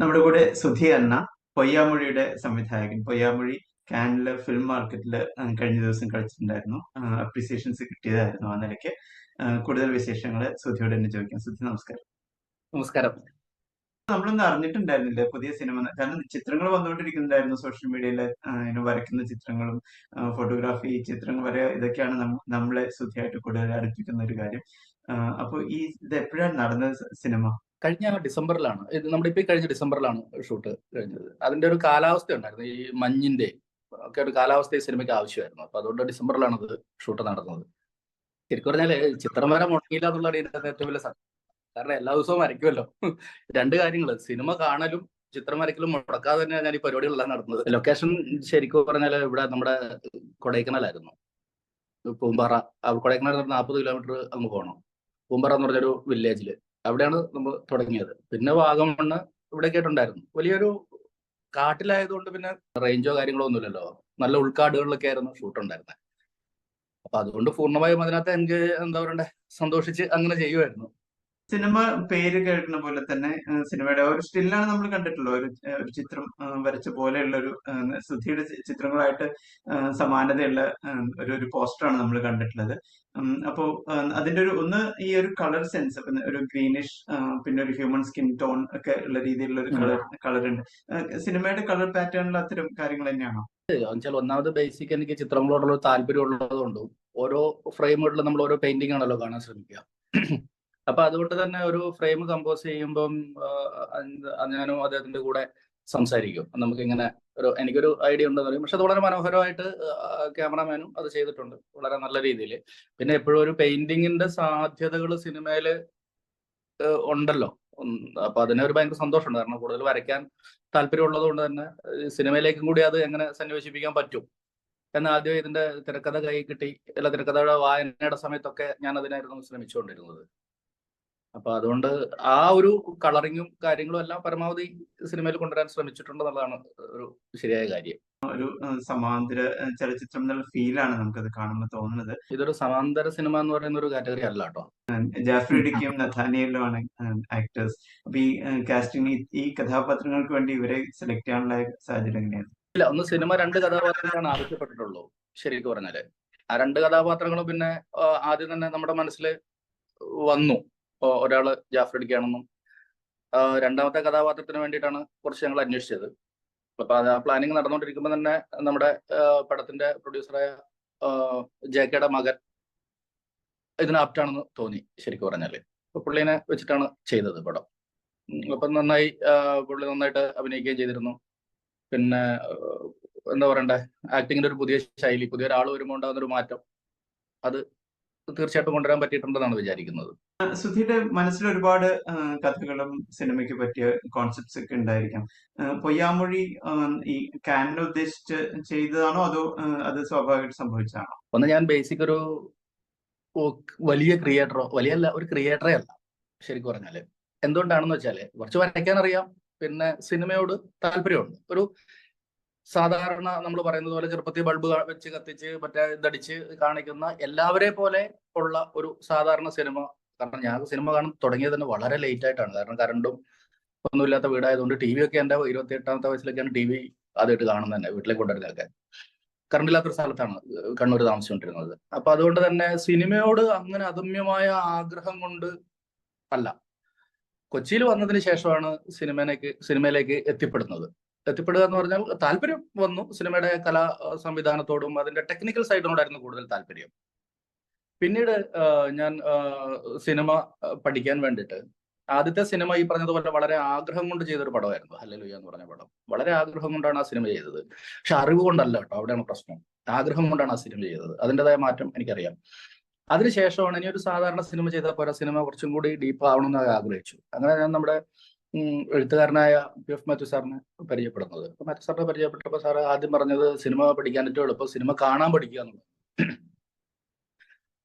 നമ്മുടെ കൂടെ സുധി അന്ന പൊയ്യാമൊഴിയുടെ സംവിധായകൻ. പൊയ്യാമൊഴി കാനിലെ ഫിലിം മാർക്കറ്റിൽ കഴിഞ്ഞ ദിവസം കളിച്ചിട്ടുണ്ടായിരുന്നു. അപ്രീസിയേഷൻസ് കിട്ടിയതായിരുന്നു ആ നിലയ്ക്ക്. കൂടുതൽ വിശേഷങ്ങൾ സുധിയോട് തന്നെ ചോദിക്കാം. സുധി നമസ്കാരം. നമസ്കാരം. നമ്മളൊന്നും അറിഞ്ഞിട്ടുണ്ടായിരുന്നില്ല പുതിയ സിനിമ കാരണം ചിത്രങ്ങൾ വന്നുകൊണ്ടിരിക്കുന്നുണ്ടായിരുന്നു സോഷ്യൽ മീഡിയയിൽ വരയ്ക്കുന്ന ചിത്രങ്ങളും ഫോട്ടോഗ്രാഫി ചിത്രങ്ങൾ വരെ ഇതൊക്കെയാണ് നമ്മളെ സുധിയായിട്ട് കൂടുതൽ അടുപ്പിക്കുന്ന ഒരു കാര്യം. അപ്പോൾ ഈ ഇത് എപ്പോഴാണ് നടന്നത് സിനിമ കഴിഞ്ഞ ഡിസംബറിലാണ്. ഇത് നമ്മുടെ ഇപ്പൊ കഴിഞ്ഞ ഡിസംബറിലാണ് ഷൂട്ട് കഴിഞ്ഞത്. അതിന്റെ ഒരു കാലാവസ്ഥ ഉണ്ടായിരുന്നു. ഈ മഞ്ഞിന്റെ ഒക്കെ ഒരു കാലാവസ്ഥ ഈ സിനിമയ്ക്ക് ആവശ്യമായിരുന്നു. അപ്പൊ അതുകൊണ്ട് ഡിസംബറിലാണ് അത് ഷൂട്ട് നടന്നത്. ശരിക്കും പറഞ്ഞാൽ ചിത്രം വരെ മുടങ്ങിയില്ല എന്നുള്ളതാണ് ഇതിന്റെ ഏറ്റവും വലിയ സത്യം കാരണം എല്ലാ ദിവസവും വരയ്ക്കുമല്ലോ. രണ്ട് കാര്യങ്ങൾ സിനിമ കാണലും ചിത്രം വരയ്ക്കലും മുടക്കാതെ തന്നെയാണ് ഞാൻ ഈ പരിപാടികളെല്ലാം നടന്നത്. ലൊക്കേഷൻ ശരിക്കും പറഞ്ഞാൽ ഇവിടെ നമ്മുടെ കൊടൈക്കനാലായിരുന്നു. പൂമ്പാറ കൊടൈക്കനാൽ നാൽപ്പത് കിലോമീറ്റർ അങ്ങ് പോകണം പൂമ്പാറ എന്ന് പറഞ്ഞൊരു വില്ലേജിൽ അവിടെയാണ് നമ്മൾ തുടങ്ങിയത്. പിന്നെ വാഗമണ്ണ് ഇവിടെ കേട്ടുണ്ടായിരുന്നു വലിയൊരു കാട്ടിലായതുകൊണ്ട് പിന്നെ റേഞ്ചോ കാര്യങ്ങളോ ഒന്നുമില്ലല്ലോ. നല്ല ഉൾക്കാടുകളിലൊക്കെ ആയിരുന്നു ഷൂട്ട് ഉണ്ടായിരുന്നത് അപ്പൊ അതുകൊണ്ട് പൂർണമായും അതിനകത്ത് എനിക്ക് എന്താ പറയണ്ടേ സന്തോഷിച്ച് അങ്ങനെ ചെയ്യുമായിരുന്നു സിനിമ പേര് കേൾക്കുന്ന പോലെ തന്നെ സിനിമയുടെ ഒരു സ്റ്റില്ലാണ് നമ്മൾ കണ്ടിട്ടുള്ളത്. ഒരു ഒരു ചിത്രം വരച്ച പോലെയുള്ള ഒരു സുധിയുടെ ചിത്രങ്ങളായിട്ട് സമാനതയുള്ള ഒരു ഒരു പോസ്റ്ററാണ് നമ്മൾ കണ്ടിട്ടുള്ളത്. അപ്പോൾ അപ്പോ അതിന്റെ ഒരു ഒന്ന് ഈ ഒരു കളർ സെൻസ് ഒരു ഗ്രീനിഷ് പിന്നെ ഒരു ഹ്യൂമൻ സ്കിൻ ടോൺ ഒക്കെ ഉള്ള രീതിയിലുള്ള ഒരു കളർ കളർ ഉണ്ട് സിനിമയുടെ കളർ പാറ്റേണിൽ അത്തരം കാര്യങ്ങൾ തന്നെയാണോ? എന്നുവെച്ചാൽ ഒന്നാമത് ബേസിക് എനിക്ക് ചിത്രങ്ങളോടുള്ള താല്പര്യം ഉള്ളതുകൊണ്ടും ഓരോ ഫ്രെയിമുകളിലും നമ്മൾ ഓരോ പെയിന്റിംഗ് ആണല്ലോ കാണാൻ ശ്രമിക്കുക. അപ്പൊ അതുകൊണ്ട് തന്നെ ഒരു ഫ്രെയിം കമ്പോസ് ചെയ്യുമ്പം ഞാനും അദ്ദേഹത്തിന്റെ കൂടെ സംസാരിക്കും. നമുക്ക് ഇങ്ങനെ ഒരു എനിക്കൊരു ഐഡിയ ഉണ്ടെന്ന് പറയും. പക്ഷെ അത് വളരെ മനോഹരമായിട്ട് ക്യാമറാമാനും അത് ചെയ്തിട്ടുണ്ട്. വളരെ നല്ല രീതിയിൽ. പിന്നെ എപ്പോഴും ഒരു പെയിന്റിങ്ങിന്റെ സാധ്യതകൾ സിനിമയിൽ ഉണ്ടല്ലോ. അപ്പൊ അതിനെ ഒരു ഭയങ്കര സന്തോഷമുണ്ട്. കാരണം കൂടുതൽ വരയ്ക്കാൻ താല്പര്യമുള്ളത് കൊണ്ട് തന്നെ സിനിമയിലേക്കും കൂടി അത് എങ്ങനെ സന്നിവേശിപ്പിക്കാൻ പറ്റും. എന്ന് ആദ്യം ഇതിന്റെ തിരക്കഥ കൈ കിട്ടി. അല്ല തിരക്കഥയുടെ വായനയുടെ സമയത്തൊക്കെ ഞാൻ അതിനായിരുന്നു ശ്രമിച്ചുകൊണ്ടിരുന്നത്. അപ്പൊ അതുകൊണ്ട് ആ ഒരു കളറിങ്ങും കാര്യങ്ങളും എല്ലാം പരമാവധി സിനിമയിൽ കൊണ്ടുവരാൻ ശ്രമിച്ചിട്ടുണ്ടെന്നുള്ളതാണ് ഒരു ശരിയായ കാര്യം. ഒരു സമാന്തര ചലച്ചിത്രം എന്നുള്ള ഫീലാണ് നമുക്കത് കാണുമ്പോൾ തോന്നുന്നത്. ഇതൊരു സമാന്തര സിനിമ എന്ന് പറയുന്ന ഒരു കാറ്റഗറി അല്ല കേട്ടോ. ജാഫ്രിഡിക്കും നഥാനിയലും ആണ് ആക്ടേഴ്സ് അപ്പൊ ഈ കാസ്റ്റിംഗ് ഈ കഥാപാത്രങ്ങൾക്ക് വേണ്ടി ഇവരെ സെലക്ട് ചെയ്യാനുള്ള സാഹചര്യം എങ്ങനെയാണ്? ഇല്ല ഒന്ന് സിനിമ രണ്ട് കഥാപാത്രങ്ങളാണ് ആവശ്യപ്പെട്ടിട്ടുള്ളൂ ശരിക്കും പറഞ്ഞാൽ. ആ രണ്ട് കഥാപാത്രങ്ങളും പിന്നെ ആദ്യം തന്നെ നമ്മുടെ മനസ്സിൽ വന്നു. ഓ, ഒരാൾ ജാഫർ അടിക്കുകയാണെന്നും രണ്ടാമത്തെ കഥാപാത്രത്തിന് വേണ്ടിയിട്ടാണ് കുറച്ച് ഞങ്ങൾ അന്വേഷിച്ചത്. അപ്പൊ അത് ആ പ്ലാനിങ് നടന്നുകൊണ്ടിരിക്കുമ്പോൾ തന്നെ നമ്മുടെ പടത്തിന്റെ പ്രൊഡ്യൂസറായ ജെ കെയുടെ മകൻ ഇതിന് ആപ്റ്റാണെന്ന് തോന്നി ശരിക്കും പറഞ്ഞാൽ. അപ്പൊ പുള്ളിനെ വെച്ചിട്ടാണ് ചെയ്തത് പടം. അപ്പൊ നന്നായി പുള്ളി നന്നായിട്ട് അഭിനയിക്കുകയും ചെയ്തിരുന്നു. പിന്നെ എന്താ പറയണ്ടേ ആക്ടിങ്ങിന്റെ ഒരു പുതിയ ശൈലി പുതിയ ഒരാൾ വരുമ്പോൾ ഉണ്ടാകുന്ന ഒരു മാറ്റം അത് തീർച്ചയായിട്ടും കൊണ്ടുവരാൻ പറ്റിയിട്ടുണ്ടെന്നാണ് വിചാരിക്കുന്നത്. സുധിയുടെ മനസ്സിൽ ഒരുപാട് കഥകളും സിനിമയ്ക്ക് പറ്റിയ കോൺസെപ്റ്റ്സ് ഒക്കെ ഉണ്ടായിരിക്കാം. പൊയ്യാമൊഴി ഈ കാനിനെ ഉദ്ദേശിച്ച് ചെയ്തതാണോ അതോ അത് സ്വാഭാവികമായിട്ട് സംഭവിച്ചതാണോ? ഒന്ന് ഞാൻ ബേസിക് ഒരു വലിയ ക്രിയേറ്ററോ വലിയ അല്ല ഒരു ക്രിയേറ്ററേ അല്ല ശരിക്കും പറഞ്ഞാൽ. എന്തുകൊണ്ടാണെന്ന് വെച്ചാൽ കുറച്ച് വരയ്ക്കാൻ അറിയാം പിന്നെ സിനിമയോട് താല്പര്യമുണ്ട്. ഒരു സാധാരണ നമ്മൾ പറയുന്നത് പോലെ ചെറുപ്പത്തിൽ ബൾബ് വെച്ച് കത്തിച്ച് മറ്റേ ഇതടിച്ച് കാണിക്കുന്ന എല്ലാവരെ പോലെ ഉള്ള ഒരു സാധാരണ സിനിമ. കാരണം ഞാൻ സിനിമ കാണാൻ തുടങ്ങിയത് തന്നെ വളരെ ലേറ്റ് ആയിട്ടാണ്. കാരണം കറണ്ടും ഒന്നുമില്ലാത്ത വീടായതുകൊണ്ട് ടി വി ഒക്കെ എന്റെ ഇരുപത്തി എട്ടാമത്തെ വയസ്സിലൊക്കെയാണ് ടി വി ആദ്യമായിട്ട് കാണുന്നത് തന്നെ വീട്ടിലേക്ക് കൊണ്ടുവരുന്നതൊക്കെ. കറണ്ടില്ലാത്തൊരു സ്ഥലത്താണ് കണ്ണൂർ താമസിച്ചുകൊണ്ടിരുന്നത്. അപ്പൊ അതുകൊണ്ട് തന്നെ സിനിമയോട് അങ്ങനെ അദമ്യമായ ആഗ്രഹം കൊണ്ട് അല്ല. കൊച്ചിയിൽ വന്നതിന് ശേഷമാണ് സിനിമയിലേക്ക് സിനിമയിലേക്ക് എത്തിപ്പെടുന്നത്. എത്തിപ്പെടുക എന്ന് പറഞ്ഞാൽ താല്പര്യം വന്നു സിനിമയുടെ കലാ സംവിധാനത്തോടും അതിന്റെ ടെക്നിക്കൽ സൈഡിനോടായിരുന്നു കൂടുതൽ താല്പര്യം. പിന്നീട് ഞാൻ സിനിമ പഠിക്കാൻ വേണ്ടിയിട്ട് ആദ്യത്തെ സിനിമ ഈ പറഞ്ഞതുപോലെ വളരെ ആഗ്രഹം കൊണ്ട് ചെയ്തൊരു പടമായിരുന്നു ഹല്ലേലൂയ എന്ന് പറഞ്ഞ പടം. വളരെ ആഗ്രഹം കൊണ്ടാണ് ആ സിനിമ ചെയ്തത്. പക്ഷെ അറിവ് കൊണ്ടല്ല കേട്ടോ അവിടെയാണ് പ്രശ്നം. ആഗ്രഹം കൊണ്ടാണ് ആ സിനിമ ചെയ്തത്. അതിന്റെതായ മാറ്റം എനിക്കറിയാം. അതിനുശേഷമാണ് ഇനി ഒരു സാധാരണ സിനിമ ചെയ്താൽ പോരാ സിനിമ കുറച്ചും കൂടി ഡീപ്പ് ആവണമെന്ന് ആഗ്രഹിച്ചു. അങ്ങനെ ഞാൻ നമ്മുടെ എഴുത്തുകാരനായ പി. എഫ്. മാത്യു സാറിനെ പരിചയപ്പെടുന്നത്. അപ്പൊ മാത്യു സാറിനെ പരിചയപ്പെട്ടപ്പോൾ സാർ ആദ്യം പറഞ്ഞത് സിനിമ പഠിക്കാൻ ഏറ്റവും എളുപ്പം സിനിമ കാണാൻ പഠിക്കുക എന്നുള്ളത്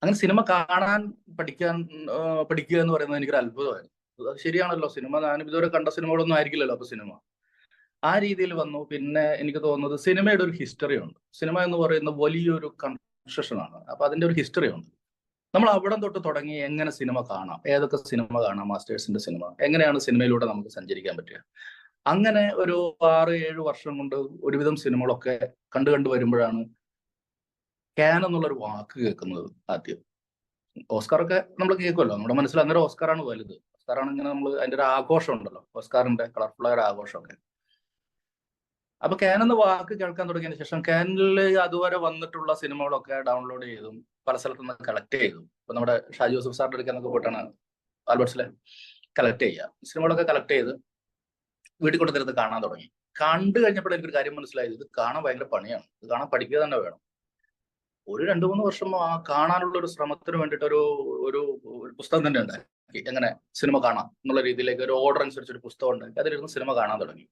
അങ്ങനെ സിനിമ കാണാൻ പഠിക്കാൻ പഠിക്കുക എന്ന് പറയുന്നത് എനിക്കൊരു അത്ഭുതമായിരുന്നു. അത് ശരിയാണല്ലോ. സിനിമ ഞാനും ഇതുവരെ കണ്ട സിനിമകളൊന്നും ആയിരിക്കില്ലല്ലോ അപ്പൊ സിനിമ. ആ രീതിയിൽ വന്നു. പിന്നെ എനിക്ക് തോന്നുന്നത് സിനിമയുടെ ഒരു ഹിസ്റ്ററി ഉണ്ട്. സിനിമ എന്ന് പറയുന്ന വലിയൊരു കൺസ്ട്രക്ഷൻ ആണ്. അപ്പൊ അതിന്റെ ഒരു ഹിസ്റ്ററി ഉണ്ട്. നമ്മൾ അവിടം തൊട്ട് തുടങ്ങി എങ്ങനെ സിനിമ കാണാം? ഏതൊക്കെ സിനിമ കാണാം? മാസ്റ്റേഴ്സിന്റെ സിനിമ. എങ്ങനെയാണ് സിനിമയിലൂടെ നമുക്ക് സഞ്ചരിക്കാൻ പറ്റുക? അങ്ങനെ ഒരു ആറ് ഏഴ് വർഷം കൊണ്ട് ഒരുവിധം സിനിമകളൊക്കെ കണ്ടു കണ്ടു വരുമ്പോഴാണ് ക്യാൻ എന്നുള്ളൊരു വാക്ക് കേൾക്കുന്നത് ആദ്യം. ഓസ്കാറൊക്കെ നമ്മൾ കേൾക്കുമല്ലോ. നമ്മുടെ മനസ്സിൽ അന്നേരം ഓസ്കാറാണ് വലുത്. ഓസ്കാറാണ് ഇങ്ങനെ നമ്മൾ അതിന്റെ ഒരു ആഘോഷം ഉണ്ടല്ലോ ഓസ്കാറിന്റെ കളർഫുള്ള ഒരു ആഘോഷമൊക്കെ. അപ്പൊ ക്യാൻ എന്ന വാക്ക് കേൾക്കാൻ തുടങ്ങിയതിന് ശേഷം ക്യാനിൽ അതുവരെ വന്നിട്ടുള്ള സിനിമകളൊക്കെ ഡൗൺലോഡ് ചെയ്തും പല സ്ഥലത്തു നിന്ന് കളക്ട് ചെയ്തു. ഇപ്പൊ നമ്മുടെ ഷാജി ജോസഫ് സാറിന്റെ അടുക്കൽ പോയിട്ടാണ് ആൽബർട്സിലെ കളക്ട് ചെയ്യുക. സിനിമകളൊക്കെ കളക്ട് ചെയ്ത് വീട്ടിൽ കൊണ്ടുതരുന്നത് കാണാൻ തുടങ്ങി. കണ്ടു കഴിഞ്ഞപ്പോൾ എനിക്കൊരു കാര്യം മനസ്സിലായത്. ഇത് കാണാൻ ഭയങ്കര പണിയാണ്. ഇത് കാണാൻ പഠിക്കുക തന്നെ വേണം. ഒരു രണ്ടു മൂന്ന് വർഷം ആ കാണാനുള്ള ഒരു ശ്രമത്തിന് വേണ്ടിയിട്ട് ഒരു ഒരു ഒരു പുസ്തകം തന്നെ ഉണ്ടാക്കി. എങ്ങനെ സിനിമ കാണാം എന്നുള്ള രീതിയിലേക്ക് ഒരു ഓർഡർ അനുസരിച്ച് ഒരു പുസ്തകം ഉണ്ടാക്കി. അതിലിരുന്ന് സിനിമ കാണാൻ തുടങ്ങി.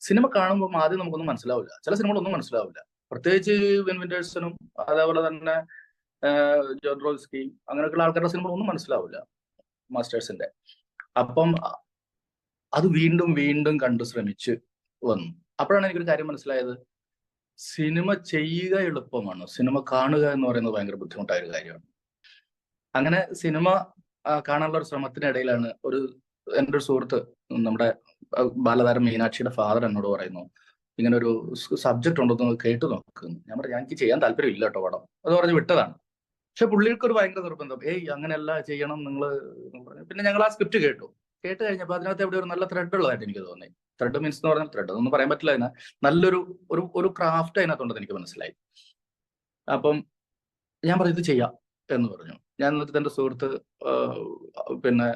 സിനിമ കാണുമ്പോൾ ആദ്യം നമുക്കൊന്നും മനസ്സിലാവില്ല. ചില സിനിമകളൊന്നും മനസ്സിലാവില്ല. പ്രത്യേകിച്ച് വിൻ വിൻഡേഴ്സണും അതേപോലെ തന്നെ ജോൺ റോസ്കി അങ്ങനെയൊക്കെയുള്ള ആൾക്കാരുടെ സിനിമകളൊന്നും മനസ്സിലാവില്ല മാസ്റ്റേഴ്സിന്റെ. അപ്പം അത് വീണ്ടും വീണ്ടും കണ്ടു ശ്രമിച്ച് വന്നു. അപ്പോഴാണ് എനിക്കൊരു കാര്യം മനസ്സിലായത്. സിനിമ ചെയ്യുക എളുപ്പമാണ്. സിനിമ കാണുക എന്ന് പറയുന്നത് ഭയങ്കര ബുദ്ധിമുട്ടായ ഒരു കാര്യമാണ്. അങ്ങനെ സിനിമ കാണാനുള്ള ഒരു ശ്രമത്തിനിടയിലാണ് ഒരു എന്റെ ഒരു സുഹൃത്ത് നമ്മുടെ ബാലതാരം മീനാക്ഷിയുടെ ഫാദർ എന്നോട് പറയുന്നു. ഇങ്ങനെ ഒരു സബ്ജക്ട് ഉണ്ടെന്ന് കേട്ട് നോക്ക്. ഞാൻ പറഞ്ഞു എനിക്ക് ചെയ്യാൻ താല്പര്യം ഇല്ല കേട്ടോ പടം. അത് പറഞ്ഞ് വിട്ടതാണ്. പക്ഷെ പുള്ളിക്ക് ഒരു ഭയങ്കര നിർബന്ധം. ഏയ് അങ്ങനെയല്ല ചെയ്യണം നിങ്ങൾ പിന്നെ ഞങ്ങൾ ആ സ്ക്രിപ്റ്റ് കേട്ടു. കേട്ട് കഴിഞ്ഞപ്പോൾ അതിനകത്ത് എവിടെ ഒരു നല്ല ത്രെഡ് ഉള്ളതായിട്ട് എനിക്ക് തോന്നി. ത്രെഡ് മീൻസ് എന്ന് പറഞ്ഞാൽ ത്രെഡ് ഒന്നും പറയാൻ പറ്റില്ല അതിന്. നല്ലൊരു ഒരു ഒരു ക്രാഫ്റ്റ് അതിനകത്തുണ്ടെന്ന് എനിക്ക് മനസ്സിലായി. അപ്പം ഞാൻ പറഞ്ഞു ഇത് ചെയ്യാം. എന്ന് പറഞ്ഞു. ഞാൻ എന്നിട്ട് എന്റെ സുഹൃത്ത് പിന്നെ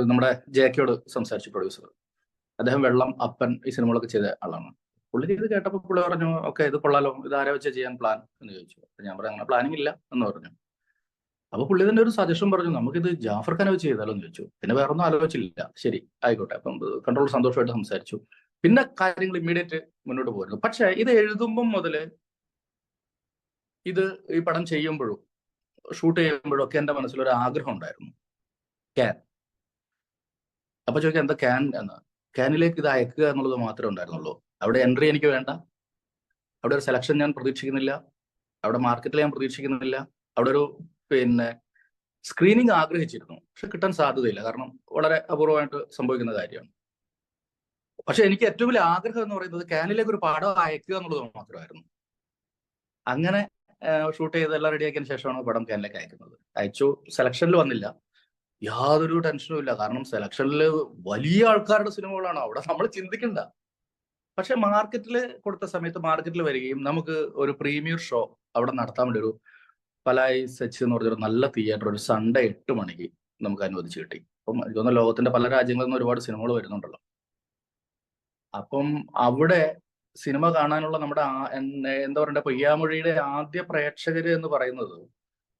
നമ്മുടെ ജേക്കയോട് സംസാരിച്ചു പ്രൊഡ്യൂസർ അദ്ദേഹം വെള്ളം അപ്പൻ ഈ സിനിമകളൊക്കെ ചെയ്ത ആളാണ്. പുള്ളി ഇത് കേട്ടപ്പോൾ പുള്ളി പറഞ്ഞു ഓക്കെ ഇത് കൊള്ളാലോ. ഇത് ആരെ വെച്ച് ചെയ്യാൻ പ്ലാൻ എന്ന് ചോദിച്ചു. ഞാൻ പറഞ്ഞു അങ്ങനെ പ്ലാനിങ് ഇല്ല എന്ന് പറഞ്ഞു. അപ്പൊ പുള്ളി തന്നെ ഒരു സജഷൻ പറഞ്ഞു നമുക്കിത് ജാഫർ ഖാനെ വെച്ച് ചെയ്താലോ? എന്ന് ചോദിച്ചു. പിന്നെ വേറെ ഒന്നും ആലോചിച്ചില്ല. ശരി ആയിക്കോട്ടെ. അപ്പം കൺട്രോൾ സന്തോഷമായിട്ട് സംസാരിച്ചു. പിന്നെ കാര്യങ്ങൾ ഇമ്മീഡിയറ്റ് മുന്നോട്ട് പോയിരുന്നു പക്ഷെ ഇത് എഴുതുമ്പം മുതൽ ഇത് ഈ പടം ചെയ്യുമ്പോഴും ഷൂട്ട് ചെയ്യുമ്പോഴും ഒക്കെ എന്റെ മനസ്സിലൊരു ആഗ്രഹം ഉണ്ടായിരുന്നു. ക്യാൻ അപ്പൊ ചോദിക്കാം എന്താ ക്യാൻ എന്ന്. ക്യാനിലേക്ക് ഇത് അയക്കുക എന്നുള്ളത് മാത്രമേ ഉണ്ടായിരുന്നുള്ളൂ. അവിടെ എൻട്രി എനിക്ക് വേണ്ട. അവിടെ ഒരു സെലക്ഷൻ ഞാൻ പ്രതീക്ഷിക്കുന്നില്ല. അവിടെ മാർക്കറ്റിൽ ഞാൻ പ്രതീക്ഷിക്കുന്നില്ല. അവിടെ ഒരു പിന്നെ സ്ക്രീനിങ് ആഗ്രഹിച്ചിരുന്നു. പക്ഷെ കിട്ടാൻ സാധ്യതയില്ല. കാരണം വളരെ അപൂർവമായിട്ട് സംഭവിക്കുന്ന കാര്യമാണ്. പക്ഷെ എനിക്ക് ഏറ്റവും വലിയ ആഗ്രഹം എന്ന് പറയുന്നത് കാനിലേക്ക് ഒരു പടം അയക്കുക എന്നുള്ളത് മാത്രമായിരുന്നു. അങ്ങനെ ഷൂട്ട് ചെയ്ത് എല്ലാം റെഡിയാക്കിയതിന് ശേഷമാണ് പടം കാനിലേക്ക് അയക്കുന്നത്. അയച്ചു സെലക്ഷനിൽ വന്നില്ല. യാതൊരു ടെൻഷനും ഇല്ല. കാരണം സെലക്ഷനിൽ വലിയ ആൾക്കാരുടെ സിനിമകളാണ്. അവിടെ നമ്മൾ ചിന്തിക്കണ്ട. പക്ഷെ മാർക്കറ്റിൽ കൊടുത്ത സമയത്ത് മാർക്കറ്റിൽ വരികയും നമുക്ക് ഒരു പ്രീമിയർ ഷോ അവിടെ നടത്താൻ വേണ്ടി ഒരു പലായി സെച്ച് എന്ന് പറഞ്ഞൊരു നല്ല തിയേറ്റർ ഒരു സൺഡേ എട്ട് മണിക്ക് നമുക്ക് അനുവദിച്ച് കിട്ടി. അപ്പം എനിക്ക് തോന്നുന്നു ലോകത്തിന്റെ പല രാജ്യങ്ങളിൽ നിന്ന് ഒരുപാട് സിനിമകൾ വരുന്നുണ്ടല്ലോ. അപ്പം അവിടെ സിനിമ കാണാനുള്ള നമ്മുടെ എന്താ പറയണ്ടേ പയ്യാമൊഴിയുടെ ആദ്യ പ്രേക്ഷകര് എന്ന് പറയുന്നത്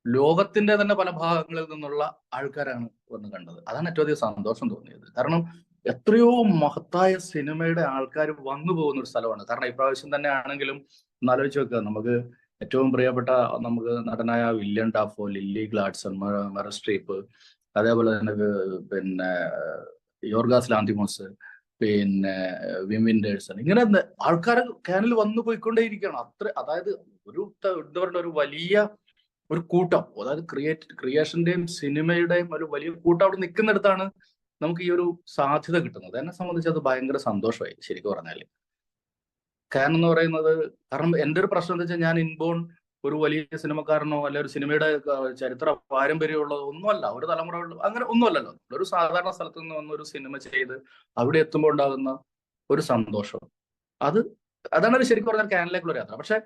ലോകത്തിന്റെ തന്നെ പല ഭാഗങ്ങളിൽ നിന്നുള്ള ആൾക്കാരാണ് വന്ന് കണ്ടത്. അതാണ് ഏറ്റവും അധികം സന്തോഷം തോന്നിയത്. കാരണം എത്രയോ മഹത്തായ സിനിമയുടെ ആൾക്കാർ വന്നു പോകുന്ന ഒരു സ്ഥലമാണ്. കാരണം ഇപ്രാവശ്യം തന്നെ ആണെങ്കിലും ഒന്നാലോചിച്ച് വെക്കുക നമുക്ക് ഏറ്റവും പ്രിയപ്പെട്ട നമുക്ക് നടനായ William Dafoe Lily Gladstone Meryl Streep അതേപോലെ തന്നെ പിന്നെ യോർഗാസ് ലാന്തിമോസ് പിന്നെ വിം ഇങ്ങനെ ആൾക്കാർ ക്യാനിൽ വന്നു പോയിക്കൊണ്ടേയിരിക്കുകയാണ്. അത്ര അതായത് ഒരു എന്താ പറയുക ഒരു വലിയ ഒരു കൂട്ടം. അതായത് ക്രിയേറ്റ് ക്രിയേഷന്റെയും സിനിമയുടെയും ഒരു വലിയ കൂട്ടം അവിടെ നിൽക്കുന്നിടത്താണ് നമുക്ക് ഈ ഒരു സാധ്യത കിട്ടുന്നത്. എന്നെ സംബന്ധിച്ച് അത് ഭയങ്കര സന്തോഷമായി ശരിക്കും പറഞ്ഞാൽ. കാരണം എന്ന് പറയുന്നത് കാരണം എന്റെ ഒരു പ്രശ്നം എന്താ വെച്ചാൽ ഞാൻ ഇൻബോൺ ഒരു വലിയ സിനിമക്കാരനോ അല്ലെ ഒരു സിനിമയുടെ ചരിത്ര പാരമ്പര്യമുള്ളതോ ഒന്നുമല്ല. ഒരു തലമുറ അങ്ങനെ ഒന്നുമല്ലല്ലോ. ഒരു സാധാരണ സ്ഥലത്ത് നിന്ന് വന്ന ഒരു സിനിമ ചെയ്ത് അവിടെ എത്തുമ്പോൾ ഉണ്ടാകുന്ന ഒരു സന്തോഷം. അത് അതാണ് ശരിക്കും പറഞ്ഞാൽ ക്യാനിലേക്കുള്ള യാത്ര. പക്ഷെ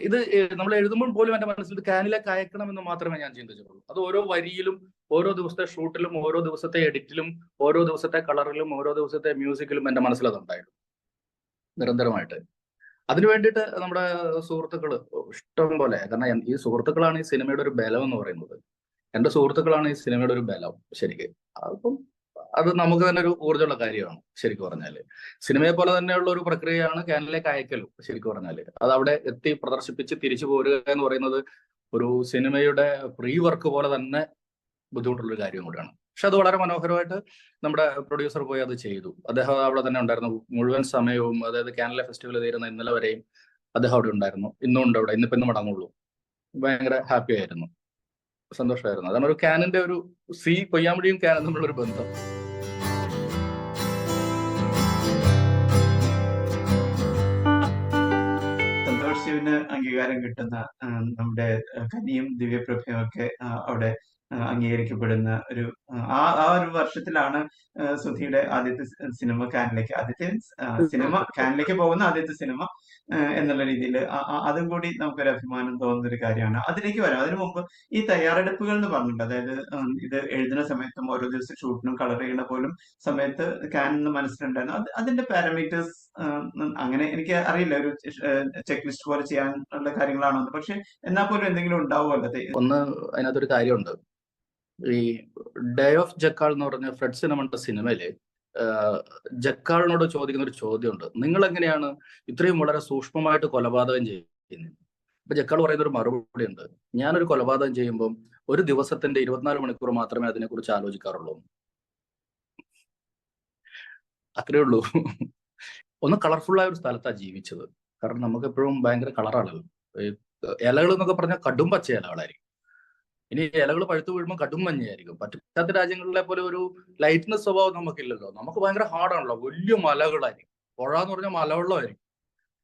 ഇത് നമ്മൾ എഴുതുമ്പോൾ പോലും എന്റെ മനസ്സിൽ കാനില കയക്കണം എന്ന് മാത്രമേ ഞാൻ ചിന്തിച്ചിട്ടുള്ളൂ. അത് ഓരോ വരിയിലും ഓരോ ദിവസത്തെ ഷൂട്ടിലും ഓരോ ദിവസത്തെ എഡിറ്റിലും ഓരോ ദിവസത്തെ കളറിലും ഓരോ ദിവസത്തെ മ്യൂസിക്കിലും എന്റെ മനസ്സിൽ അതുണ്ടായിരുന്നു. നിരന്തരമായിട്ട്. അതിനു വേണ്ടിയിട്ട് നമ്മുടെ സുഹൃത്തുക്കൾ ഇഷ്ടം പോലെ കാരണം ഈ സുഹൃത്തുക്കളാണ് ഈ സിനിമയുടെ ഒരു ബലം എന്ന് പറയുന്നത്. എന്റെ സുഹൃത്തുക്കളാണ് ഈ സിനിമയുടെ ഒരു ബലം ശരിക്കും. അപ്പം അത് നമുക്ക് തന്നെ ഒരു ഊർജമുള്ള കാര്യമാണ് ശരിക്കും പറഞ്ഞാൽ. സിനിമയെ പോലെ തന്നെയുള്ള ഒരു പ്രക്രിയയാണ് ക്യാനിലേക്ക് അയക്കലും ശരിക്കും പറഞ്ഞാൽ. അത് അവിടെ എത്തി പ്രദർശിപ്പിച്ച് തിരിച്ചു പോരുക എന്ന് പറയുന്നത് ഒരു സിനിമയുടെ പ്രീ വർക്ക് പോലെ തന്നെ ബുദ്ധിമുട്ടുള്ള ഒരു കാര്യം കൂടിയാണ്. പക്ഷെ അത് വളരെ മനോഹരമായിട്ട് നമ്മുടെ പ്രൊഡ്യൂസർ പോയി അത് ചെയ്തു. അദ്ദേഹം അവിടെ തന്നെ ഉണ്ടായിരുന്നു. മുഴുവൻ സമയവും അതായത് കാനല ഫെസ്റ്റിവൽ തീരുന്ന ഇന്നലെ വരെയും അദ്ദേഹം അവിടെ ഉണ്ടായിരുന്നു. ഇന്നും ഉണ്ട് അവിടെ. ഇന്നിപ്പോ ഇന്ന് മടങ്ങുള്ളൂ ഭയങ്കര ഹാപ്പി ആയിരുന്നു. സന്തോഷമായിരുന്നു. അതാണ് ഒരു കാനിന്റെ ഒരു സി പൊയ്യാമ്പടിയും കാനും തമ്മിലുള്ള ഒരു ബന്ധം. പുരസ്കാരം കിട്ടുന്ന നമ്മുടെ കനിയും ദിവ്യപ്രഭയും ഒക്കെ അവിടെ അംഗീകരിക്കപ്പെടുന്ന ഒരു ആ ആ ഒരു വർഷത്തിലാണ് സുധിയുടെ ആദ്യത്തെ സിനിമ കാനിലേക്ക് ആദ്യത്തെ സിനിമ കാനിലേക്ക് പോകുന്ന ആദ്യത്തെ സിനിമ എന്നുള്ള രീതിയിൽ അതും കൂടി നമുക്കൊരു അഭിമാനം തോന്നുന്ന ഒരു കാര്യമാണ്. അതിലേക്ക് വരാം. അതിനു മുമ്പ് ഈ തയ്യാറെടുപ്പുകൾ എന്ന് പറഞ്ഞിട്ടുണ്ട്. അതായത് ഇത് എഴുതുന്ന സമയത്തും ഓരോ ദിവസം ഷൂട്ടിനും കളർ ചെയ്യണ പോലും സമയത്ത് കാൻ എന്ന് മനസ്സിലുണ്ടായിരുന്നു. അത് അതിന്റെ പാരാമീറ്റേഴ്സ് അങ്ങനെ എനിക്ക് അറിയില്ല. ഒരു ചെക്ക് ലിസ്റ്റ് പോലെ ചെയ്യാനുള്ള കാര്യങ്ങളാണോ പക്ഷെ എന്നാ പോലും എന്തെങ്കിലും ഉണ്ടാവുമല്ലോ ഒന്ന് അതിനകത്തൊരു കാര്യമുണ്ട്. ഈ ഡേ ഓഫ് ജക്കാൾ എന്ന് പറഞ്ഞ ഫ്രെഡ് സിനിമയുടെ സിനിമയിൽ ജക്കാളിനോട് ചോദിക്കുന്ന ഒരു ചോദ്യമുണ്ട്. നിങ്ങൾ എങ്ങനെയാണ് ഇത്രയും വളരെ സൂക്ഷ്മമായിട്ട് കൊലപാതകം ചെയ്യുന്നത്? അപ്പൊ ജക്കാൾ പറയുന്ന ഒരു മറുപടി ഉണ്ട്. ഞാനൊരു കൊലപാതകം ചെയ്യുമ്പോൾ ഒരു ദിവസത്തിന്റെ ഇരുപത്തിനാല് മണിക്കൂർ മാത്രമേ അതിനെക്കുറിച്ച് ആലോചിക്കാറുള്ളൂ. അത്രേ ഉള്ളൂ. ഒന്ന് കളർഫുൾ ആയ ഒരു സ്ഥലത്താണ് ജീവിച്ചത്. കാരണം നമുക്ക് എപ്പോഴും ഭയങ്കര കളറാണല്ലോ ഇലകൾ എന്നൊക്കെ പറഞ്ഞാൽ കടും പച്ച ഇലകളായിരിക്കും. ഇനി ഇലകൾ പഴുത്തു വീഴുമ്പോൾ കടും മഞ്ഞയായിരിക്കും. പറ്റാത്ത രാജ്യങ്ങളിലെ പോലെ ഒരു ലൈറ്റ്നസ് സ്വഭാവം നമുക്കില്ലല്ലോ. നമുക്ക് ഭയങ്കര ഹാർഡാണല്ലോ വലിയ മലകളായിരിക്കും. പുഴ എന്ന് പറഞ്ഞാൽ മലവെള്ളമായിരിക്കും.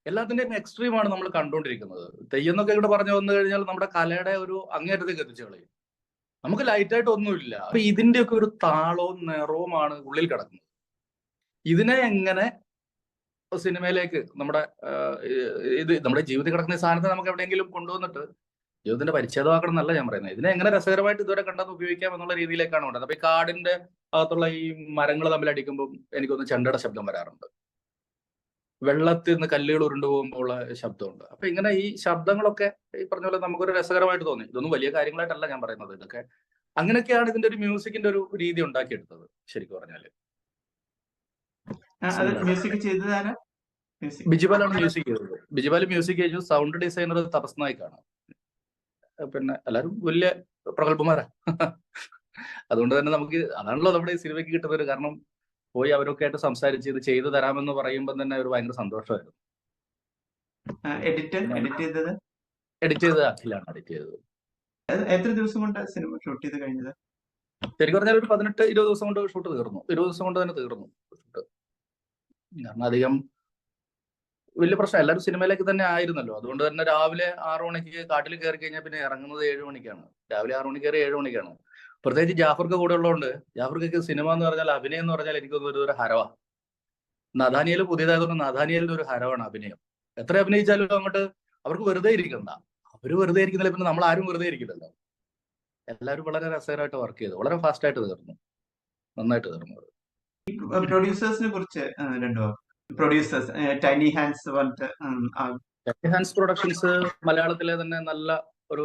എല്ലാത്തിന്റെയും എക്സ്ട്രീമാണ് നമ്മൾ കണ്ടുകൊണ്ടിരിക്കുന്നത്. തെയ്യെന്നൊക്കെ ഇവിടെ പറഞ്ഞു വന്നു കഴിഞ്ഞാൽ നമ്മുടെ കലയുടെ ഒരു അങ്ങേറ്റത്തേക്ക് എത്തിച്ചു കളയും. നമുക്ക് ലൈറ്റായിട്ട് ഒന്നുമില്ല. അപ്പൊ ഇതിന്റെയൊക്കെ ഒരു താളവും നിറവുമാണ് ഉള്ളിൽ കിടക്കുന്നത്. ഇതിനെ എങ്ങനെ സിനിമയിലേക്ക് നമ്മുടെ ഇത് നമ്മുടെ ജീവിതത്തിൽ കിടക്കുന്ന സാധനത്തെ നമുക്ക് എവിടെയെങ്കിലും കൊണ്ടുവന്നിട്ട് ജീവിതത്തിന്റെ പരിച്ഛേദമാക്കണം എന്നല്ല ഞാൻ പറയുന്നത്. ഇതിനെ എങ്ങനെ രസകരമായിട്ട് ഇതുവരെ കണ്ടെന്ന് ഉപയോഗിക്കാം എന്നുള്ള രീതിയിലേക്കാണ് വേണ്ടത് അപ്പൊ ഈ കാടിന്റെ അകത്തുള്ള ഈ മരങ്ങൾ തമ്മിൽ അടിക്കുമ്പോൾ എനിക്കൊന്ന് ചെണ്ടയുടെ ശബ്ദം വരാറുണ്ട്. വെള്ളത്തിൽ നിന്ന് കല്ലുകൾ ഉരുണ്ടു പോകുമ്പോൾ ഉള്ള ശബ്ദമുണ്ട്. അപ്പൊ ഇങ്ങനെ ഈ ശബ്ദങ്ങളൊക്കെ ഈ പറഞ്ഞ പോലെ നമുക്കൊരു രസകരമായിട്ട് തോന്നി. ഇതൊന്നും വലിയ കാര്യങ്ങളായിട്ടല്ല ഞാൻ പറയുന്നത്. ഇതൊക്കെ അങ്ങനെയൊക്കെയാണ് ഇതിന്റെ ഒരു മ്യൂസിക്കിന്റെ ഒരു രീതി ഉണ്ടാക്കിയെടുത്തത് ശരിക്കും പറഞ്ഞാൽ. മ്യൂസിക് ചെയ്തതാണ് മ്യൂസിക് മ്യൂസിക് ചെയ്തത് ബിജിപാൽ മ്യൂസിക് ചെയ്തു. സൗണ്ട് ഡിസൈനർ തപസ് നായിക്കാണ് പിന്നെ എല്ലാരും വലിയ പ്രഗത്ഭമാരാ അതുകൊണ്ട് തന്നെ നമുക്ക് അതാണല്ലോ നമ്മുടെ ഈ സിനിമയ്ക്ക് കിട്ടുന്ന ഒരു കാരണം പോയി അവരൊക്കെ ആയിട്ട് സംസാരിച്ച് ഇത് ചെയ്തു തരാമെന്ന് പറയുമ്പോൾ തന്നെ ഒരു ഭയങ്കര സന്തോഷമായിരുന്നു. എഡിറ്റ് എഡിറ്റ് ചെയ്തത്? എഡിറ്റ് ചെയ്തത് അഖിലാണ് എഡിറ്റ് ചെയ്തത്. എത്ര ദിവസം കൊണ്ട് സിനിമ ഷൂട്ട് ചെയ്ത് കഴിഞ്ഞത്? ശരിക്കും പറഞ്ഞാൽ ഒരു പതിനെട്ട് ഇരുപത് ദിവസം കൊണ്ട് ഷൂട്ട് തീർന്നു. ഇരുപത് ദിവസം കൊണ്ട് തന്നെ തീർന്നു. കാരണം അധികം വലിയ പ്രശ്നം. എല്ലാവരും സിനിമയിലേക്ക് തന്നെ ആയിരുന്നല്ലോ. അതുകൊണ്ട് തന്നെ രാവിലെ ആറു മണിക്ക് കാട്ടിൽ കയറി കഴിഞ്ഞാൽ പിന്നെ ഇറങ്ങുന്നത് ഏഴ് മണിക്കാണ്. രാവിലെ ആറു മണി കയറി ഏഴ് മണിക്കാണ്. പ്രത്യേകിച്ച് ജാഫർക്ക് കൂടെ ഉള്ളതുകൊണ്ട് ജാഫർക്ക് സിനിമ എന്ന് പറഞ്ഞാൽ അഭിനയം എന്ന് പറഞ്ഞാൽ എനിക്ക് ഒരു ഒരു ഹരവാ. നദാനിയൽ പുതിയതായതുകൊണ്ട് നദാനിയലിന്റെ ഒരു ഹരവാണ് അഭിനയം. എത്ര അഭിനയിച്ചാലും അങ്ങോട്ട് അവർക്ക് വെറുതെ ഇരിക്കണ്ട. അവർ വെറുതെ ഇരിക്കുന്നില്ല പിന്നെ നമ്മൾ ആരും വെറുതെ ഇരിക്കില്ലല്ലോ. എല്ലാവരും വളരെ രസകരമായിട്ട് വർക്ക് ചെയ്തു. വളരെ ഫാസ്റ്റ് ആയിട്ട് തീർന്നു. നന്നായിട്ട് തീർന്നു പ്രൊഡ്യൂസേഴ്സിനെ കുറിച്ച് രണ്ടു പ്രൊഡ്യൂസേഴ്സ് ടൈനി ഹാൻഡ്സ് പറഞ്ഞിട്ട് ടൈനി ഹാൻഡ്സ് പ്രൊഡക്ഷൻസ് മലയാളത്തിലെ തന്നെ നല്ല ഒരു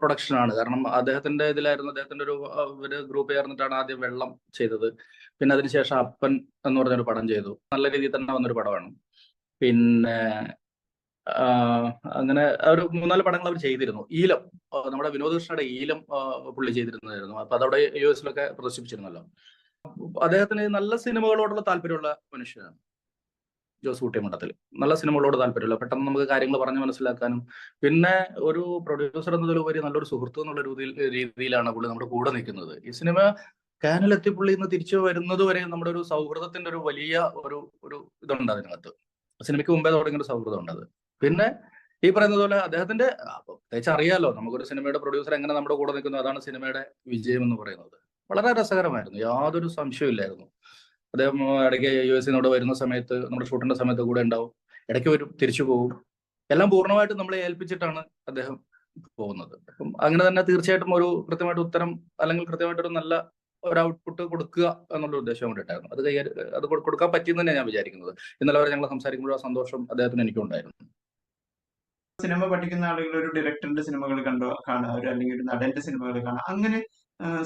പ്രൊഡക്ഷൻ ആണ് കാരണം അദ്ദേഹത്തിന്റെ ഇതിലായിരുന്നു അദ്ദേഹത്തിന്റെ ഒരു ഒരു ഗ്രൂപ്പ് ചേർന്നിട്ടാണ് ആദ്യം വെള്ളം ചെയ്തത്. പിന്നെ അതിനുശേഷം അപ്പൻ എന്ന് പറഞ്ഞൊരു പടം ചെയ്തു. നല്ല രീതിയിൽ തന്നെ വന്നൊരു പടമാണ്. പിന്നെ അങ്ങനെ ഒരു മൂന്നാൽ പടങ്ങൾ അവർ ചെയ്തിരുന്നു. ഈലം നമ്മുടെ വിനോദ കൃഷ്ണയുടെ ഈലം പുള്ളി ചെയ്തിരുന്നതായിരുന്നു. അപ്പൊ അതവിടെ യു എസിലൊക്കെ പ്രദർശിപ്പിച്ചിരുന്നല്ലോ. അദ്ദേഹത്തിന് നല്ല സിനിമകളോടുള്ള താല്പര്യമുള്ള മനുഷ്യനാണ്. ജോസ് കുട്ടിമഠത്തിൽ നല്ല സിനിമകളോട് താല്പര്യമില്ല പെട്ടെന്ന് നമുക്ക് കാര്യങ്ങൾ പറഞ്ഞ് മനസ്സിലാക്കാനും പിന്നെ ഒരു പ്രൊഡ്യൂസർ എന്നതിലുപരി നല്ലൊരു സുഹൃത്ത് എന്നുള്ള രീതിയിലാണ് പുള്ളി നമ്മുടെ കൂടെ നിൽക്കുന്നത്. ഈ സിനിമ കാനലെത്തി പുള്ളി ഇന്ന് തിരിച്ചു വരുന്നത് വരെ നമ്മുടെ ഒരു സൗഹൃദത്തിന്റെ ഒരു വലിയ ഒരു ഒരു ഇതുണ്ട് അതിനകത്ത്. സിനിമയ്ക്ക് മുമ്പേ തുടങ്ങിയ ഒരു സൗഹൃദം ഉണ്ട് അത്. പിന്നെ ഈ പറയുന്നത് പോലെ അദ്ദേഹത്തിന്റെ പ്രത്യേകിച്ച് അറിയാലോ നമുക്കൊരു സിനിമയുടെ പ്രൊഡ്യൂസർ എങ്ങനെ നമ്മുടെ കൂടെ നിൽക്കുന്നു അതാണ് സിനിമയുടെ വിജയം എന്ന് പറയുന്നത്. വളരെ രസകരമായിരുന്നു. യാതൊരു സംശയമില്ലായിരുന്നു അദ്ദേഹം ഇടയ്ക്ക് യു എസ് ഇവിടെ വരുന്ന സമയത്ത് നമ്മുടെ ഷൂട്ടിന്റെ സമയത്ത് കൂടെ ഉണ്ടാവും. ഇടയ്ക്ക് വരും തിരിച്ചു പോകും എല്ലാം പൂർണമായിട്ടും നമ്മളെ ഏൽപ്പിച്ചിട്ടാണ് അദ്ദേഹം പോകുന്നത്. അപ്പം അങ്ങനെ തന്നെ തീർച്ചയായിട്ടും ഒരു കൃത്യമായിട്ട് ഉത്തരം അല്ലെങ്കിൽ കൃത്യമായിട്ടൊരു നല്ല ഒരു ഔട്ട്പുട്ട് കൊടുക്കുക എന്നുള്ള ഉദ്ദേശം കൊണ്ടിട്ടായിരുന്നു അത് കൈകാര്യം അത് കൊടുക്കാൻ പറ്റിയെന്ന് തന്നെയാണ് ഞാൻ വിചാരിക്കുന്നത്. ഇന്നലെ വരെ ഞങ്ങൾ സംസാരിക്കുമ്പോൾ ആ സന്തോഷം അദ്ദേഹത്തിന് എനിക്ക് ഉണ്ടായിരുന്നു. സിനിമ പഠിക്കുന്ന ആളുകൾ ഒരു ഡയറക്ടറിന്റെ സിനിമകൾ കണ്ടോ? കാണുക ഒരു അല്ലെങ്കിൽ ഒരു നടന്റെ സിനിമകൾ കാണുക അങ്ങനെ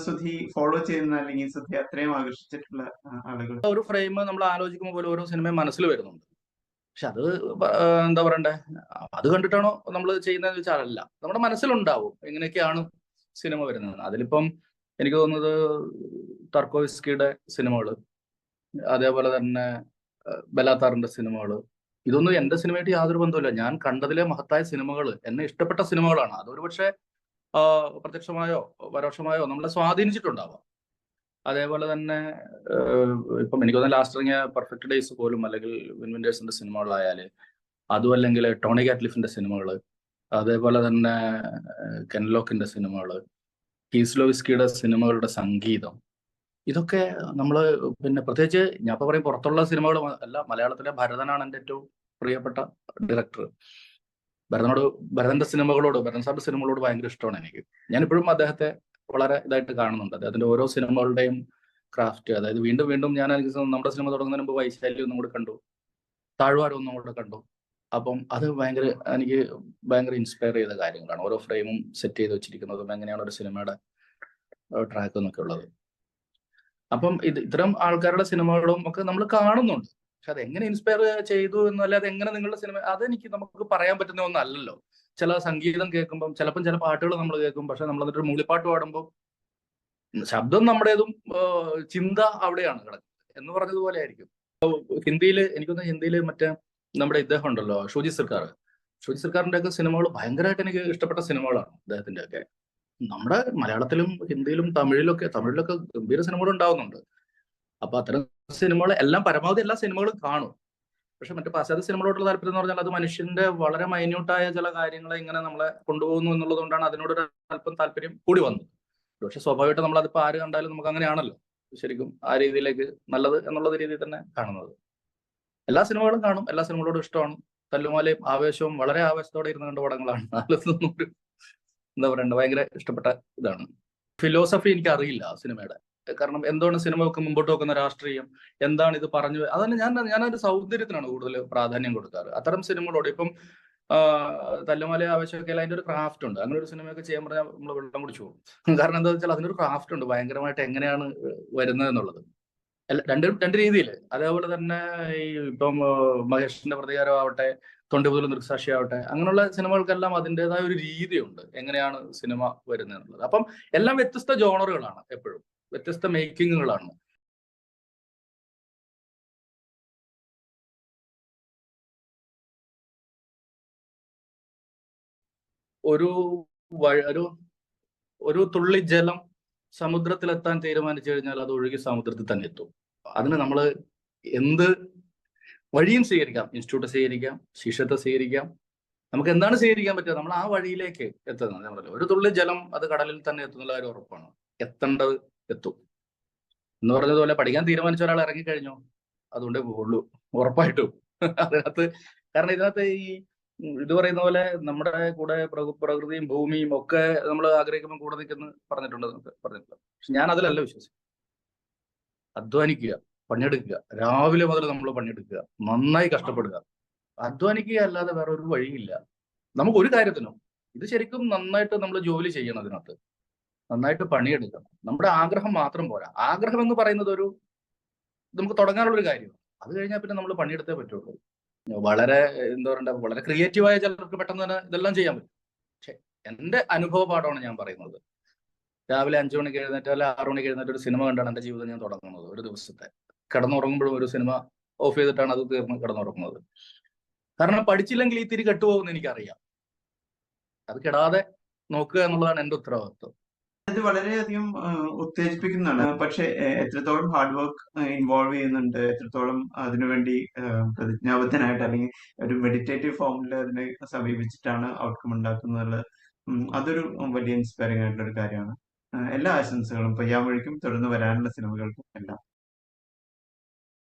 സുധി ഫോളോ ചെയ്യുന്ന അല്ലെങ്കിൽ സുധി അത്രയും ആകർഷിച്ചിട്ടുള്ള ആളുകൾ ഒരു ഫ്രെയിം നമ്മൾ ആലോചിക്കുമ്പോൾ പോലെ ഓരോ സിനിമയും മനസ്സിൽ വരുന്നുണ്ട്. പക്ഷെ അത് എന്താ പറയണ്ടേ? അത് കണ്ടിട്ടാണോ നമ്മൾ ചെയ്യുന്നതെന്ന് വെച്ചാൽ അല്ല. നമ്മുടെ മനസ്സിലുണ്ടാവും എങ്ങനെയൊക്കെയാണ് സിനിമ വരുന്നത്. അതിലിപ്പം എനിക്ക് തോന്നുന്നത് തർക്കോവിസ്കിയുടെ സിനിമകൾ അതേപോലെ തന്നെ ബലാത്താറിന്റെ സിനിമകൾ ഇതൊന്നും എന്റെ സിനിമയായിട്ട് യാതൊരു ബന്ധമില്ല ഞാൻ കണ്ടതിലെ മഹത്തായ സിനിമകൾ എന്നെ ഇഷ്ടപ്പെട്ട സിനിമകളാണ് അതൊരു പക്ഷേ പ്രത്യക്ഷമായോ പരോക്ഷമായോ നമ്മളെ സ്വാധീനിച്ചിട്ടുണ്ടാവാം. അതേപോലെ തന്നെ ഇപ്പം എനിക്ക് തോന്നുന്ന ലാസ്റ്റ് ഇറങ്ങിയ പെർഫെക്റ്റ് ഡേയ്സ് പോലും അല്ലെങ്കിൽ വിൻ വിൻഡേഴ്സിന്റെ സിനിമകളായാൽ അതും അല്ലെങ്കിൽ ടോണി കാറ്റ്ലിഫിന്റെ സിനിമകൾ അതേപോലെ തന്നെ കെൻലോക്കിന്റെ സിനിമകൾ കീസ്ലോവിസ്കിയുടെ സിനിമകളുടെ സംഗീതം ഇതൊക്കെ നമ്മൾ പിന്നെ പ്രത്യേകിച്ച് ഞാൻ പറയും പുറത്തുള്ള സിനിമകൾ അല്ല മലയാളത്തിലെ ഭരതനാണ് എന്റെ ഏറ്റവും പ്രിയപ്പെട്ട ഡയറക്ടർ ഭരതനോട് ഭരതന്റെ സിനിമകളോട് ഭരതൻ സാറിന്റെ സിനിമകളോട് ഭയങ്കര ഇഷ്ടമാണ് എനിക്ക്. ഞാനിപ്പോഴും അദ്ദേഹത്തെ വളരെ ഇതായിട്ട് കാണുന്നുണ്ട്. അദ്ദേഹത്തിന്റെ ഓരോ സിനിമകളുടെയും ക്രാഫ്റ്റ് അതായത് വീണ്ടും വീണ്ടും ഞാൻ എനിക്ക് നമ്മുടെ സിനിമ തുടങ്ങുന്നതിന് മുമ്പ് വൈശാലി ഒന്നും കൂടെ കണ്ടു. താഴ്വാരം ഒന്നും കൂടെ കണ്ടു. അപ്പം അത് ഭയങ്കര എനിക്ക് ഭയങ്കര ഇൻസ്പയർ ചെയ്ത കാര്യങ്ങളാണ്. ഓരോ ഫ്രെയിമും സെറ്റ് ചെയ്ത് വെച്ചിരിക്കുന്നതും എങ്ങനെയാണ് ഒരു സിനിമയുടെ ട്രാക്ക് എന്നൊക്കെ ഉള്ളത്. അപ്പം ഇത് ഇത്തരം ആൾക്കാരുടെ സിനിമകളും ഒക്കെ നമ്മൾ കാണുന്നുണ്ട്. പക്ഷെ അത് എങ്ങനെ ഇൻസ്പയർ ചെയ്തു എന്നല്ല അത് എങ്ങനെ നിങ്ങളുടെ സിനിമ അതെനിക്ക് നമുക്ക് പറയാൻ പറ്റുന്ന ഒന്നല്ലല്ലോ. ചില സംഗീതം കേൾക്കുമ്പം ചിലപ്പം ചില പാട്ടുകൾ നമ്മൾ കേൾക്കും. പക്ഷെ നമ്മൾ എന്നിട്ട് മൂളിപ്പാട്ട് പാടുമ്പോൾ ശബ്ദം നമ്മുടേതും ചിന്ത അവിടെയാണ് കിടക്കുന്നത്. എന്ന് പറഞ്ഞതുപോലെ ആയിരിക്കും. ഹിന്ദിയിൽ എനിക്കൊന്ന് ഹിന്ദിയിൽ മറ്റേ നമ്മുടെ ഇദ്ദേഹം ഉണ്ടല്ലോ ഷൂജി സർക്കാർ. ഷൂജി സർക്കാരിന്റെ ഒക്കെ സിനിമകൾ ഭയങ്കരമായിട്ട് എനിക്ക് ഇഷ്ടപ്പെട്ട സിനിമകളാണ് അദ്ദേഹത്തിന്റെ ഒക്കെ. നമ്മുടെ മലയാളത്തിലും ഹിന്ദിയിലും തമിഴിലൊക്കെ തമിഴിലൊക്കെ ഗംഭീര സിനിമകൾ ഉണ്ടാവുന്നുണ്ട്. അപ്പൊ അത്തരം സിനിമകൾ എല്ലാം പരമാവധി എല്ലാ സിനിമകളും കാണും. പക്ഷെ മറ്റു പാശ്ചാത്യ സിനിമകളോടുള്ള താല്പര്യം എന്ന് പറഞ്ഞാൽ അത് മനുഷ്യന്റെ വളരെ മൈന്യൂട്ടായ ചില കാര്യങ്ങളെ ഇങ്ങനെ നമ്മളെ കൊണ്ടുപോകുന്നു എന്നുള്ളതുകൊണ്ടാണ് അതിനോട് അല്പം താല്പര്യം കൂടി വന്നത്. പക്ഷെ സ്വാഭാവികമായിട്ട് നമ്മൾ അതിപ്പോ ആര് കണ്ടാലും നമുക്ക് അങ്ങനെയാണല്ലോ. ശരിക്കും ആ രീതിയിലേക്ക് നല്ലത് എന്നുള്ള രീതിയിൽ തന്നെ കാണുന്നത്. എല്ലാ സിനിമകളും കാണും. എല്ലാ സിനിമകളോടും ഇഷ്ടമാണ്. തല്ലുമാലയും ആവേശവും വളരെ ആവേശത്തോടെ ഇരുന്ന് കണ്ട പടങ്ങളാണ്. എന്താ പറയണ്ട? ഭയങ്കര ഇഷ്ടപ്പെട്ട ഇതാണ്. ഫിലോസഫി എനിക്ക് അറിയില്ല ആ സിനിമയുടെ. കാരണം എന്താണ് സിനിമയൊക്കെ മുമ്പോട്ട് വെക്കുന്ന രാഷ്ട്രീയം? എന്താണ് ഇത് പറഞ്ഞു അതന്നെ ഞാൻ അതിന്റെ സൗന്ദര്യത്തിനാണ് കൂടുതൽ പ്രാധാന്യം കൊടുക്കാറ്. അത്തരം സിനിമകളോട് ഇപ്പം തല്ലുമല ആവശ്യമൊക്കെ അതിന്റെ ഒരു ക്രാഫ്റ്റ് ഉണ്ട്. അങ്ങനെ ഒരു സിനിമയൊക്കെ ചെയ്യാൻ പറഞ്ഞാൽ നമ്മൾ വെള്ളം കുടിച്ചു പോകും. കാരണം എന്താ വെച്ചാൽ അതിനൊരു ക്രാഫ്റ്റ് ഉണ്ട്. ഭയങ്കരമായിട്ട് എങ്ങനെയാണ് വരുന്നത് എന്നുള്ളത്. അല്ല രണ്ട് രണ്ട് രീതിയിൽ അതേപോലെ തന്നെ ഈ ഇപ്പം മഹേഷിന്റെ പ്രതികാരം ആവട്ടെ തൊണ്ടിപുതൽ ദൃക്സാക്ഷി ആവട്ടെ അങ്ങനെയുള്ള സിനിമകൾക്കെല്ലാം അതിന്റെതായ ഒരു രീതിയുണ്ട്. എങ്ങനെയാണ് സിനിമ വരുന്നത് എന്നുള്ളത്. അപ്പം എല്ലാം വ്യത്യസ്ത ജോണറുകളാണ് എപ്പോഴും. വ്യത്യസ്ത മേക്കിങ്ങുകളാണ്. ഒരു ഒരു ഒരു തുള്ളി ജലം സമുദ്രത്തിലെത്താൻ തീരുമാനിച്ചു കഴിഞ്ഞാൽ അത് ഒഴുകി സമുദ്രത്തിൽ തന്നെ എത്തും. അതിന് നമ്മൾ എന്ത് വഴിയും സ്വീകരിക്കാം. ഇൻസ്റ്റിറ്റ്യൂട്ട് സ്വീകരിക്കാം ശിഷ്യത്തെ സ്വീകരിക്കാം. നമുക്ക് എന്താണ് സ്വീകരിക്കാൻ പറ്റുക? നമ്മൾ ആ വഴിയിലേക്ക് എത്തുന്നത്. ഒരു തുള്ളി ജലം അത് കടലിൽ തന്നെ എത്തുന്നുള്ള ഒരു ഉറപ്പാണ്. എത്തേണ്ടത് എത്തും. എന്ന് പറഞ്ഞതുപോലെ പഠിക്കാൻ തീരുമാനിച്ച ഒരാൾ ഇറങ്ങിക്കഴിഞ്ഞു. അതുകൊണ്ടേ പോകുള്ളൂ ഉറപ്പായിട്ടും. അതിനകത്ത് കാരണം ഇതിനകത്ത് ഈ ഇത് പറയുന്ന പോലെ നമ്മുടെ കൂടെ പ്രകൃതിയും ഭൂമിയും ഒക്കെ നമ്മൾ ആഗ്രഹിക്കുമ്പോൾ കൂടെ നിൽക്കുന്നു പറഞ്ഞിട്ടുണ്ട് നമുക്ക് പറഞ്ഞിട്ടുണ്ട്. പക്ഷെ ഞാൻ അതിലല്ല വിശ്വസിക്കും അധ്വാനിക്കുക പണിയെടുക്കുക. രാവിലെ മുതൽ നമ്മൾ പണിയെടുക്കുക. നന്നായി കഷ്ടപ്പെടുക. അധ്വാനിക്കുക അല്ലാതെ വേറെ ഒരു വഴിയില്ല. നമുക്ക് ഒരു കാര്യത്തിനും ഇത് ശരിക്കും നന്നായിട്ട് നമ്മൾ ജോലി ചെയ്യണം അതിനകത്ത്. നന്നായിട്ട് പണിയെടുക്കണം നമ്മുടെ ആഗ്രഹം മാത്രം പോരാ. ആഗ്രഹം എന്ന് പറയുന്നത് ഒരു നമുക്ക് തുടങ്ങാനുള്ള ഒരു കാര്യമാണ് അത് കഴിഞ്ഞാൽ പിന്നെ നമ്മൾ പണിയെടുത്തേ പറ്റുള്ളൂ. വളരെ എന്താ പറയണ്ട വളരെ ക്രിയേറ്റീവായ ചിലർക്ക് പെട്ടെന്ന് തന്നെ ഇതെല്ലാം ചെയ്യാൻ പറ്റും. പക്ഷെ എന്റെ അനുഭവപാഠമാണ് ഞാൻ പറയുന്നത്. രാവിലെ അഞ്ചു മണിക്ക് എഴുന്നേറ്റ് അല്ല ആറു മണിക്ക് എഴുന്നേറ്റ് ഒരു സിനിമ കണ്ടാണ് എന്റെ ജീവിതം ഞാൻ തുടങ്ങുന്നത് ഒരു ദിവസത്തെ. കിടന്നുറങ്ങുമ്പോഴും ഒരു സിനിമ ഓഫ് ചെയ്തിട്ടാണ് അത് തീർന്ന് കിടന്നുറങ്ങുന്നത്. കാരണം പഠിച്ചില്ലെങ്കിൽ ഈ തിരി കെട്ടുപോകുമെന്ന് എനിക്കറിയാം. അത് കെടാതെ നോക്കുക എന്നുള്ളതാണ് എന്റെ ഉത്തരവാദിത്വം. ഇത് വളരെയധികം ഉത്തേജിപ്പിക്കുന്നതാണ് പക്ഷെ എത്രത്തോളം ഹാർഡ് വർക്ക് ഇൻവോൾവ് ചെയ്യുന്നുണ്ട് എത്രത്തോളം അതിനുവേണ്ടി പ്രതിജ്ഞാബദ്ധനായിട്ട് അല്ലെങ്കിൽ ഒരു മെഡിറ്റേറ്റീവ് ഫോമിൽ അതിനെ സമീപിച്ചിട്ടാണ് ഔട്ട്കം ഉണ്ടാക്കുന്നത് അതൊരു വലിയ ഇൻസ്പയറിംഗ് ആയിട്ടുള്ള ഒരു കാര്യമാണ്. എല്ലാ ആശംസകളും പയ്യാമൊഴിക്കും തുടർന്ന് വരാനുള്ള സിനിമകൾക്കും എല്ലാം.